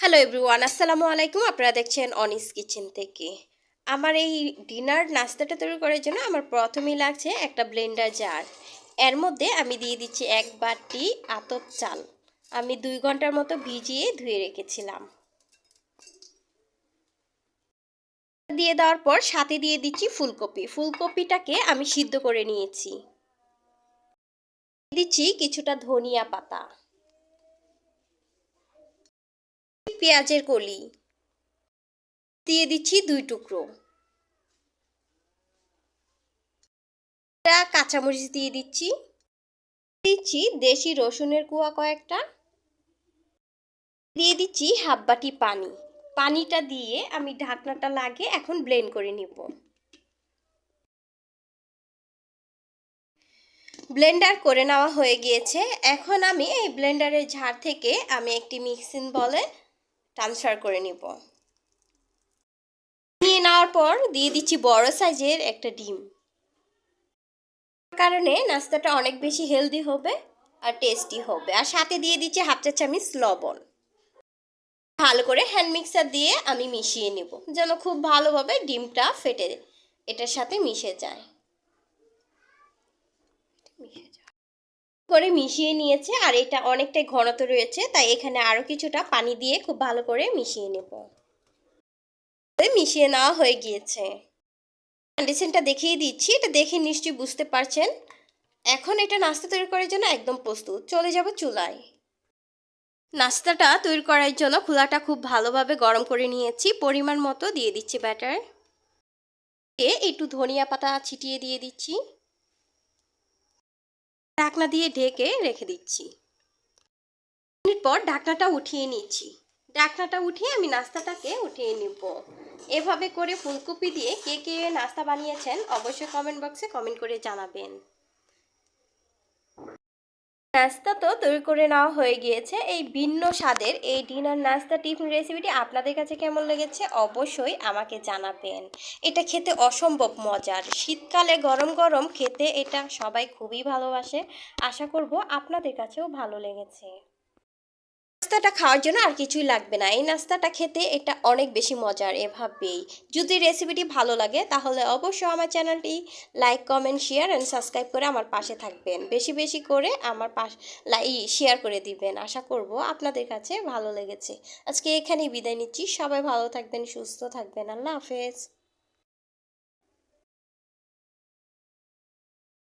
Hello everyone আসসালামু আলাইকুম। আপনারা দেখছেন অনিস কিচেন থেকে। আমার এই ডিনার নাস্তাটা তৈরি করার জন্য আমার প্রথমেই লাগছে একটা ব্লেন্ডার জার। এর মধ্যে আমি দিয়ে দিচ্ছি এক বাটি আতপ চাল। আমি দুই ঘণ্টার মতো ভিজিয়ে ধুয়ে রেখেছিলাম। দিয়ে দেওয়ার পর সাথে দিয়ে দিচ্ছি ফুলকপি। ফুলকপিটাকে আমি সিদ্ধ করে নিয়েছি। দিচ্ছি কিছুটা ধনিয়া পাতা। পেঁয়াজের কলি। দিয়ে দিচ্ছি দুই টুকরো। কাঁচামরিচ দিয়ে দিচ্ছি। দিচ্ছি দেশি রসুনের কুয়া কয়েকটা। দিয়ে দিচ্ছি হাফ বাটি পানি। পানিটা দিয়ে আমি ঢাকনাটা লাগিয়ে এখন ব্লেন্ড করে নিব। ব্লেন্ডার করে নেওয়া হয়ে গিয়েছে। এখন আমি এই ব্লেন্ডারের ঝাড় থেকে আমি একটি মিক্সিং বলে ট্রান্সফার করে নিব। নিয়ে নেওয়ার পর দিয়ে দিচ্ছি বড় সাইজের একটা ডিম। কারণে নাস্তাটা অনেক বেশি হেলদি হবে আর টেস্টি হবে। আর সাথে দিয়ে দিচ্ছি হাফ চা চামচ লবণ। ভালো করে হ্যান্ড মিক্সার দিয়ে আমি মিশিয়ে নেব, যেন খুব ভালোভাবে ডিমটা ফেটে এটার সাথে মিশে যায়। মিশে করে মিশিয়ে নিয়েছে আর এটা অনেকটাই ঘনত্ব রয়েছে, তাই এখানে আরও কিছুটা পানি দিয়ে খুব ভালো করে মিশিয়ে নেব। মিশিয়ে নেওয়া হয়ে গিয়েছে। কন্ডিশনটা দেখিয়ে দিচ্ছি, এটা দেখে নিশ্চয়ই বুঝতে পারছেন। এখন এটা নাস্তা তৈরি করার জন্য একদম প্রস্তুত। চলে যাব চুলায়। নাস্তাটা তৈরি করার জন্য খোলাটা খুব ভালোভাবে গরম করে নিয়েছি, পরিমাণ মতো দিয়ে দিচ্ছি ব্যাটার। একটু ধনিয়া পাতা ছিটিয়ে দিয়ে দিচ্ছি। ঢাকনা দিয়ে ঢেকে রেখে দিচ্ছি। মিনিট পর ঢাকনাটা উঠিয়ে নিচ্ছি। ঢাকনাটা উঠিয়ে আমি নাস্তাটাকে উঠিয়ে নিব। এভাবে করে ফুলকপি দিয়ে কে কে নাস্তা বানিয়েছেন অবশ্যই কমেন্ট বক্সে কমেন্ট করে জানাবেন। নাস্তা তো তৈরি করে নেওয়া হয়ে গিয়েছে। এই ভিন্ন স্বাদের এই ডিনার নাস্তা টিফিন রেসিপিটি আপনাদের কাছে কেমন লেগেছে অবশ্যই আমাকে জানাবেন। এটা খেতে অসম্ভব মজার। শীতকালে গরম গরম খেতে এটা সবাই খুবই ভালোবাসে। আশা করব আপনাদের কাছেও ভালো লেগেছে। নাস্তাটা খাওয়ার জন্য আর কিছুই লাগবে না। এই নাস্তাটা খেতে এটা অনেক বেশি মজার এভাবেই। যদি রেসিপিটি ভালো লাগে, তাহলে অবশ্যই আমার চ্যানেলটি like comment share and subscribe করে আমার পাশে থাকবেন। বেশি বেশি করে আমার পাশ শেয়ার করে দিবেন। আশা করব আপনাদের কাছে ভালো লেগেছে। আজকে এখানেই বিদায় নিচ্ছি। সবাই ভালো থাকবেন, সুস্থ থাকবেন। আল্লাহ হাফেজ।